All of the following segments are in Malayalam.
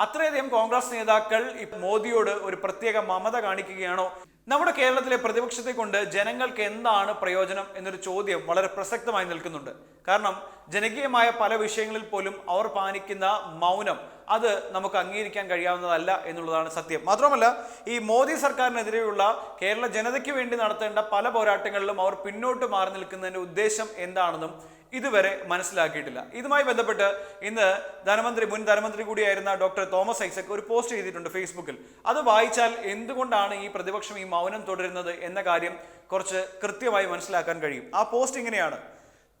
അത്രയധികം കോൺഗ്രസ് നേതാക്കൾ മോദിയോട് ഒരു പ്രത്യേക മമത കാണിക്കുകയാണോ? നമ്മുടെ കേരളത്തിലെ പ്രതിപക്ഷത്തെ കൊണ്ട് ജനങ്ങൾക്ക് എന്താണ് പ്രയോജനം എന്നൊരു ചോദ്യം വളരെ പ്രസക്തമായി നിൽക്കുന്നുണ്ട്. കാരണം ജനകീയമായ പല വിഷയങ്ങളിൽ പോലും അവർ പാലിക്കുന്ന മൗനം അത് നമുക്ക് അംഗീകരിക്കാൻ കഴിയാവുന്നതല്ല എന്നുള്ളതാണ് സത്യം. മാത്രമല്ല ഈ മോദി സർക്കാരിനെതിരെയുള്ള കേരള ജനതയ്ക്ക് വേണ്ടി നടത്തേണ്ട പല പോരാട്ടങ്ങളിലും അവർ പിന്നോട്ട് മാറി നിൽക്കുന്നതിന്റെ ഉദ്ദേശം എന്താണെന്നും ഇതുവരെ മനസ്സിലാക്കിയിട്ടില്ല. ഇതുമായി ബന്ധപ്പെട്ട് ഇന്ന് ധനമന്ത്രി മുൻ ധനമന്ത്രി കൂടിയായിരുന്ന ഡോക്ടർ തോമസ് ഐസക് ഒരു പോസ്റ്റ് ചെയ്തിട്ടുണ്ട് ഫേസ്ബുക്കിൽ. അത് വായിച്ചാൽ എന്തുകൊണ്ടാണ് ഈ പ്രതിപക്ഷം ഈ മൗനം തുടരുന്നത് എന്ന കാര്യം കുറച്ച് കൃത്യമായി മനസ്സിലാക്കാൻ കഴിയും. ആ പോസ്റ്റ് ഇങ്ങനെയാണ്.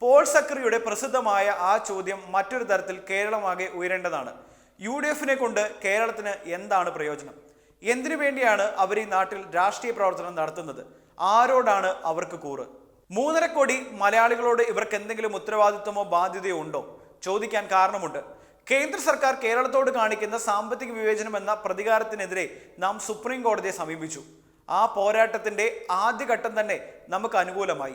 പോൾ സക്രിയുടെ പ്രസിദ്ധമായ ആ ചോദ്യം മറ്റൊരു തരത്തിൽ കേരളമാകെ ഉയരേണ്ടതാണ്. യു ഡി എഫിനെ കൊണ്ട് കേരളത്തിന് എന്താണ് പ്രയോജനം? എന്തിനു വേണ്ടിയാണ് അവർ ഈ നാട്ടിൽ രാഷ്ട്രീയ പ്രവർത്തനം നടത്തുന്നത്? ആരോടാണ് അവർക്ക് കൂറ്? മൂന്നര കോടി മലയാളികളോട് ഇവർക്ക് എന്തെങ്കിലും ഉത്തരവാദിത്വമോ ബാധ്യതയോ ഉണ്ടോ? ചോദിക്കാൻ കാരണമുണ്ട്. കേന്ദ്ര സർക്കാർ കേരളത്തോട് കാണിക്കുന്ന സാമ്പത്തിക വിവേചനം എന്ന പ്രതികാരത്തിനെതിരെ നാം സുപ്രീം കോടതിയെ സമീപിച്ചു. ആ പോരാട്ടത്തിന്റെ ആദ്യഘട്ടം തന്നെ നമുക്ക് അനുകൂലമായി.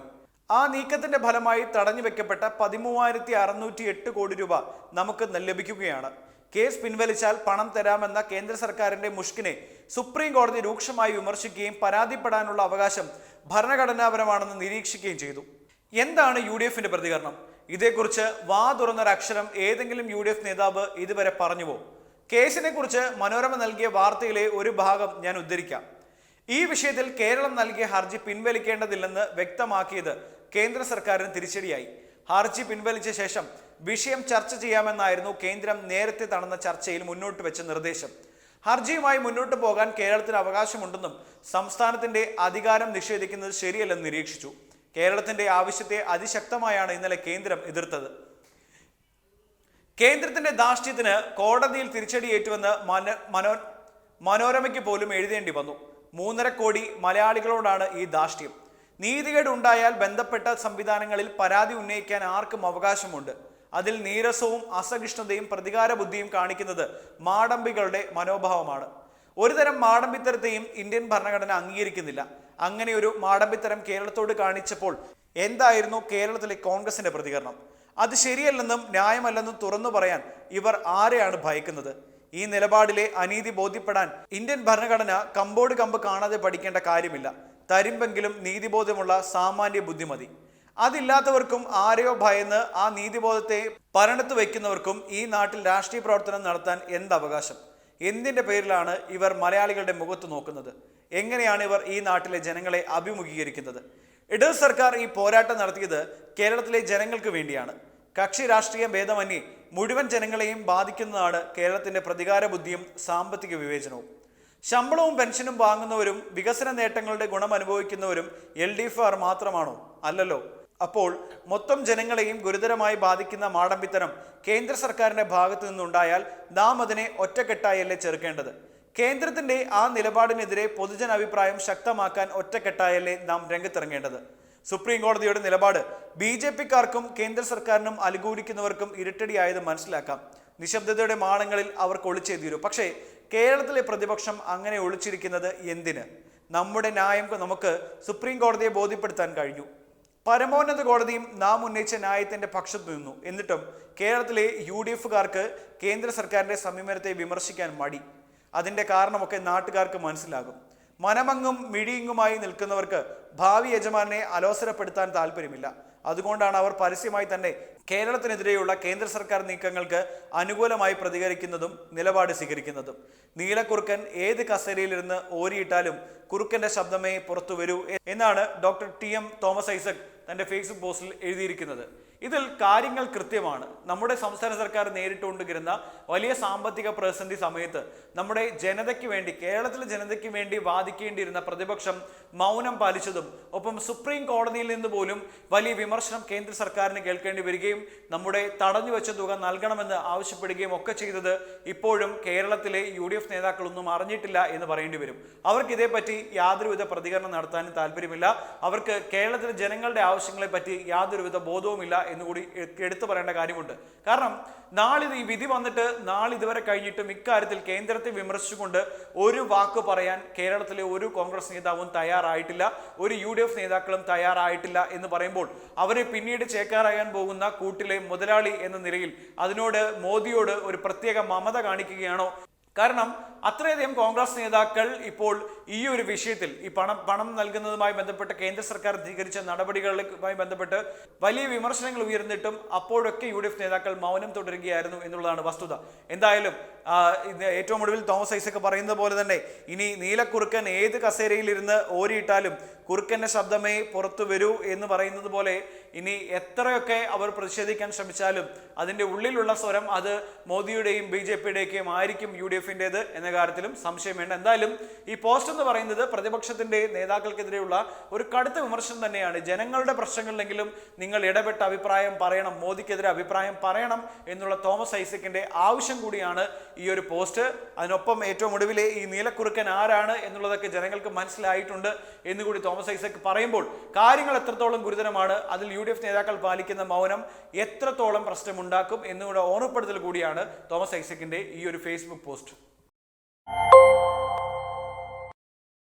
ആ നീക്കത്തിന്റെ ഫലമായി തടഞ്ഞു വെക്കപ്പെട്ട പതിമൂവായിരത്തി അറുന്നൂറ്റി എട്ട് കോടി രൂപ നമുക്ക് ലഭിക്കുകയാണ്. കേസ് പിൻവലിച്ചാൽ പണം തരാമെന്ന കേന്ദ്ര സർക്കാരിന്റെ മുഷ്കിനെ സുപ്രീം കോടതി രൂക്ഷമായി വിമർശിക്കുകയും പരാതിപ്പെടാനുള്ള അവകാശം ഭരണഘടനാപരമാണെന്ന് നിരീക്ഷിക്കുകയും ചെയ്തു. എന്താണ് യു ഡി എഫിന്റെ പ്രതികരണം? ഇതേക്കുറിച്ച് വാ തുറന്നൊരക്ഷരം ഏതെങ്കിലും യു ഡി എഫ് നേതാവ് ഇതുവരെ പറഞ്ഞുവോ? കേസിനെക്കുറിച്ച് മനോരമ നൽകിയ വാർത്തയിലെ ഒരു ഭാഗം ഞാൻ ഉദ്ധരിക്കാം. ഈ വിഷയത്തിൽ കേരളം നൽകിയ ഹർജി പിൻവലിക്കേണ്ടതില്ലെന്ന് വ്യക്തമാക്കിയത് കേന്ദ്ര സർക്കാരിന് തിരിച്ചടിയായി. ഹർജി പിൻവലിച്ച ശേഷം വിഷയം ചർച്ച ചെയ്യാമെന്നായിരുന്നു കേന്ദ്രം നേരത്തെ തടന്ന ചർച്ചയിൽ മുന്നോട്ട് വെച്ച നിർദ്ദേശം. ഹർജിയുമായി മുന്നോട്ട് പോകാൻ കേരളത്തിന് അവകാശമുണ്ടെന്നും സംസ്ഥാനത്തിന്റെ അധികാരം നിഷേധിക്കുന്നത് ശരിയല്ലെന്ന് നിരീക്ഷിച്ചു. കേരളത്തിന്റെ ആവശ്യത്തെ അതിശക്തമായാണ് ഇന്നലെ കേന്ദ്രം എതിർത്തത്. കേന്ദ്രത്തിന്റെ ധാർഷ്ട്യത്തിന് കോടതിയിൽ തിരിച്ചടിയേറ്റുവെന്ന് മന മനോ മനോരമയ്ക്ക് പോലും എഴുതേണ്ടി വന്നു. മൂന്നര കോടി മലയാളികളോടാണ് ഈ ധാർഷ്ട്യം. നീതികേട് ഉണ്ടായാൽ ബന്ധപ്പെട്ട സംവിധാനങ്ങളിൽ പരാതി ഉന്നയിക്കാൻ ആർക്കും അവകാശമുണ്ട്. അതിൽ നീരസവും അസഹിഷ്ണുതയും പ്രതികാര ബുദ്ധിയും കാണിക്കുന്നത് മാടമ്പികളുടെ മനോഭാവമാണ്. ഒരുതരം മാടമ്പിത്തരത്തെയും ഇന്ത്യൻ ഭരണഘടന അംഗീകരിക്കുന്നില്ല. അങ്ങനെ ഒരു മാടമ്പിത്തരം കേരളത്തോട് കാണിച്ചപ്പോൾ എന്തായിരുന്നു കേരളത്തിലെ കോൺഗ്രസിന്റെ പ്രതികരണം? അത് ശരിയല്ലെന്നും ന്യായമല്ലെന്നും തുറന്നു പറയാൻ ഇവർ ആരെയാണ് ഭയക്കുന്നത്? ഈ നിലപാടിലെ അനീതി ബോധ്യപ്പെടാൻ ഇന്ത്യൻ ഭരണഘടന കമ്പോട് കമ്പ് കാണാതെ പഠിക്കേണ്ട കാര്യമില്ല. തരിമ്പെങ്കിലും നീതിബോധമുള്ള സാമാന്യ ബുദ്ധിമതി. അതില്ലാത്തവർക്കും ആരെയോ ഭയന്ന് ആ നീതിബോധത്തെ പരണത്ത് വയ്ക്കുന്നവർക്കും ഈ നാട്ടിൽ രാഷ്ട്രീയ പ്രവർത്തനം നടത്താൻ എന്ത് അവകാശം എന്തിന്റെ പേരിലാണ് ഇവർ മലയാളികളുടെ മുഖത്ത് നോക്കുന്നത്? എങ്ങനെയാണ് ഇവർ ഈ നാട്ടിലെ ജനങ്ങളെ അഭിമുഖീകരിക്കുന്നത്? ഇടത് സർക്കാർ ഈ പോരാട്ടം നടത്തിയത് കേരളത്തിലെ ജനങ്ങൾക്ക് വേണ്ടിയാണ്. കക്ഷി രാഷ്ട്രീയ ഭേദമന്യേ മുഴുവൻ ജനങ്ങളെയും ബാധിക്കുന്നതാണ് കേരളത്തിന്റെ പ്രതികാര ബുദ്ധിയും സാമ്പത്തിക വിവേചനവും. ശമ്പളവും പെൻഷനും വാങ്ങുന്നവരും വികസന നേട്ടങ്ങളുടെ ഗുണം അനുഭവിക്കുന്നവരും എൽ ഡി എഫ് ആർ മാത്രമാണോ? അല്ലല്ലോ. അപ്പോൾ മൊത്തം ജനങ്ങളെയും ഗുരുതരമായി ബാധിക്കുന്ന മാടമ്പിത്തരം കേന്ദ്ര സർക്കാരിന്റെ ഭാഗത്തു നിന്നുണ്ടായാൽ നാം അതിനെ ഒറ്റക്കെട്ടായല്ലേ ചെറുക്കേണ്ടത്? കേന്ദ്രത്തിന്റെ ആ നിലപാടിനെതിരെ പൊതുജന അഭിപ്രായം ശക്തമാക്കാൻ ഒറ്റക്കെട്ടായല്ലേ നാം രംഗത്തിറങ്ങേണ്ടത്? സുപ്രീം കോടതിയുടെ നിലപാട് ബി ജെ പിക്കാർക്കും കേന്ദ്ര സർക്കാരിനും അനുകൂലിക്കുന്നവർക്കും ഇരട്ടടിയായത് മനസ്സിലാക്കാം. നിശബ്ദതയുടെ മാളങ്ങളിൽ ഒളിച്ചേ തീരൂ. പക്ഷേ കേരളത്തിലെ പ്രതിപക്ഷം അങ്ങനെ ഒളിച്ചിരിക്കുന്നത് എന്തിന്? നമ്മുടെ ന്യായം നമുക്ക് സുപ്രീം കോടതിയെ ബോധ്യപ്പെടുത്താൻ കഴിഞ്ഞു. പരമോന്നത കോടതിയും നാം ഉന്നയിച്ച ന്യായത്തിന്റെ പക്ഷത്തു നിന്നു. എന്നിട്ടും കേരളത്തിലെ യു ഡി എഫുകാർക്ക് കേന്ദ്ര സർക്കാരിന്റെ സമീപനത്തെ വിമർശിക്കാൻ മടി. അതിന്റെ കാരണമൊക്കെ നാട്ടുകാർക്ക് മനസ്സിലാകും. മനമങ്ങും മിഴിയുങ്ങുമായി നിൽക്കുന്നവർക്ക് ഭാവി യജമാനെ അലോസരപ്പെടുത്താൻ താല്പര്യമില്ല അതുകൊണ്ടാണ് അവർ പരസ്യമായി തന്നെ കേരളത്തിനെതിരെയുള്ള കേന്ദ്ര സർക്കാർ നീക്കങ്ങൾക്ക് അനുകൂലമായി പ്രതികരിക്കുന്നതും നിലപാട് സ്വീകരിക്കുന്നതും. നീലക്കുറുക്കൻ ഏത് കസേരയിലിരുന്ന് ഓരിയിട്ടാലും കുറുക്കന്റെ ശബ്ദമേ പുറത്തു വരൂ എന്നാണ് doctor T M Thomas Isaac തന്റെ ഫേസ്ബുക്ക് പോസ്റ്റിൽ എഴുതിയിരിക്കുന്നത്. ഇതിൽ കാര്യങ്ങൾ കൃത്യമാണ്. നമ്മുടെ സംസ്ഥാന സർക്കാർ നേരിട്ടുകൊണ്ടിരുന്ന വലിയ സാമ്പത്തിക പ്രതിസന്ധി സമയത്ത് നമ്മുടെ ജനതയ്ക്ക് വേണ്ടി കേരളത്തിലെ ജനതയ്ക്ക് വേണ്ടി വാദിക്കേണ്ടിയിരുന്ന പ്രതിപക്ഷം മൗനം പാലിച്ചതും ഒപ്പം സുപ്രീം കോടതിയിൽ നിന്ന് പോലും വലിയ വിമർശനം കേന്ദ്ര സർക്കാരിന് കേൾക്കേണ്ടി വരികയും നമ്മുടെ തടഞ്ഞു വെച്ച തുക നൽകണമെന്ന് ആവശ്യപ്പെടുകയും ഒക്കെ ചെയ്തത് ഇപ്പോഴും കേരളത്തിലെ യു ഡി എഫ് നേതാക്കളൊന്നും അറിഞ്ഞിട്ടില്ല എന്ന് പറയേണ്ടി വരും. അവർക്ക് ഇതേപ്പറ്റി യാതൊരുവിധ പ്രതികരണം നടത്താനും താല്പര്യമില്ല. അവർക്ക് കേരളത്തിലെ ജനങ്ങളുടെ ആവശ്യങ്ങളെപ്പറ്റി യാതൊരുവിധ ബോധവുമില്ല എന്നുകൂടി എടുത്തു പറയേണ്ട കാര്യമുണ്ട്. കാരണം നാളിത് ഈ വിധി വന്നിട്ട് നാളിതുവരെ കഴിഞ്ഞിട്ടും ഇക്കാര്യത്തിൽ കേന്ദ്രത്തെ വിമർശിച്ചുകൊണ്ട് ഒരു വാക്ക് പറയാൻ കേരളത്തിലെ ഒരു കോൺഗ്രസ് നേതാവും തയ്യാറായിട്ടില്ല ഒരു യു ഡി എഫ് നേതാക്കളും തയ്യാറായിട്ടില്ല എന്ന് പറയുമ്പോൾ അവരെ പിന്നീട് ചേക്കാറാകാൻ പോകുന്ന കൂട്ടിലെ മുതലാളി എന്ന നിലയിൽ അതിനോട് മോദിയോട് ഒരു പ്രത്യേക മമത കാണിക്കുകയാണോ? കാരണം അത്രയധികം കോൺഗ്രസ് നേതാക്കൾ ഇപ്പോൾ ഈ ഒരു വിഷയത്തിൽ ഈ പണം പണം നൽകുന്നതുമായി ബന്ധപ്പെട്ട് കേന്ദ്ര സർക്കാർ സ്വീകരിച്ച നടപടികളുമായി ബന്ധപ്പെട്ട് വലിയ വിമർശനങ്ങൾ ഉയർന്നിട്ടും അപ്പോഴൊക്കെ യു നേതാക്കൾ മൗനം തുടരുകയായിരുന്നു എന്നുള്ളതാണ് വസ്തുത. എന്തായാലും ഏറ്റവും ഒടുവിൽ തോമസ് ഐസക് പറയുന്നത് പോലെ തന്നെ ഇനി നീലക്കുറുക്കൻ ഏത് കസേരയിലിരുന്ന് ഓരിയിട്ടാലും കുറുക്കന്റെ ശബ്ദമേ പുറത്തു വരൂ എന്ന് പറയുന്നത് പോലെ ഇനി എത്രയൊക്കെ അവർ പ്രതിഷേധിക്കാൻ ശ്രമിച്ചാലും അതിന്റെ ഉള്ളിലുള്ള സ്വരം അത് മോദിയുടെയും ബി ജെ പിയുടെയൊക്കെയും ആയിരിക്കും യു ഡി എഫിന്റെത് എന്ന കാര്യത്തിലും സംശയം വേണ്ട. എന്തായാലും ഈ പോസ്റ്റ് എന്ന് പറയുന്നത് പ്രതിപക്ഷത്തിന്റെ നേതാക്കൾക്കെതിരെയുള്ള ഒരു കടുത്ത വിമർശനം തന്നെയാണ്. ജനങ്ങളുടെ പ്രശ്നങ്ങളിലെങ്കിലും നിങ്ങൾ ഇടപെട്ട അഭിപ്രായം പറയണം മോദിക്കെതിരെ അഭിപ്രായം പറയണം എന്നുള്ള തോമസ് ഐസക്കിന്റെ ആവശ്യം കൂടിയാണ് ഈ ഒരു പോസ്റ്റ്. അതിനൊപ്പം ഏറ്റവും ഒടുവിലെ ഈ നീലക്കുറുക്കൻ ആരാണ് എന്നുള്ളതൊക്കെ ജനങ്ങൾക്ക് മനസ്സിലായിട്ടുണ്ട് എന്നുകൂടി തോമസ് ഐസക് പറയുമ്പോൾ കാര്യങ്ങൾ എത്രത്തോളം ഗുരുതരമാണ് അതിൽ യു നേതാക്കൾ പാലിക്കുന്ന മൗനം എത്രത്തോളം പ്രശ്നമുണ്ടാക്കും എന്നുകൂടെ ഓർമ്മപ്പെടുത്തൽ കൂടിയാണ് തോമസ് ഐസക്കിന്റെ ഈ ഒരു ഫേസ്ബുക്ക് പോസ്റ്റ്.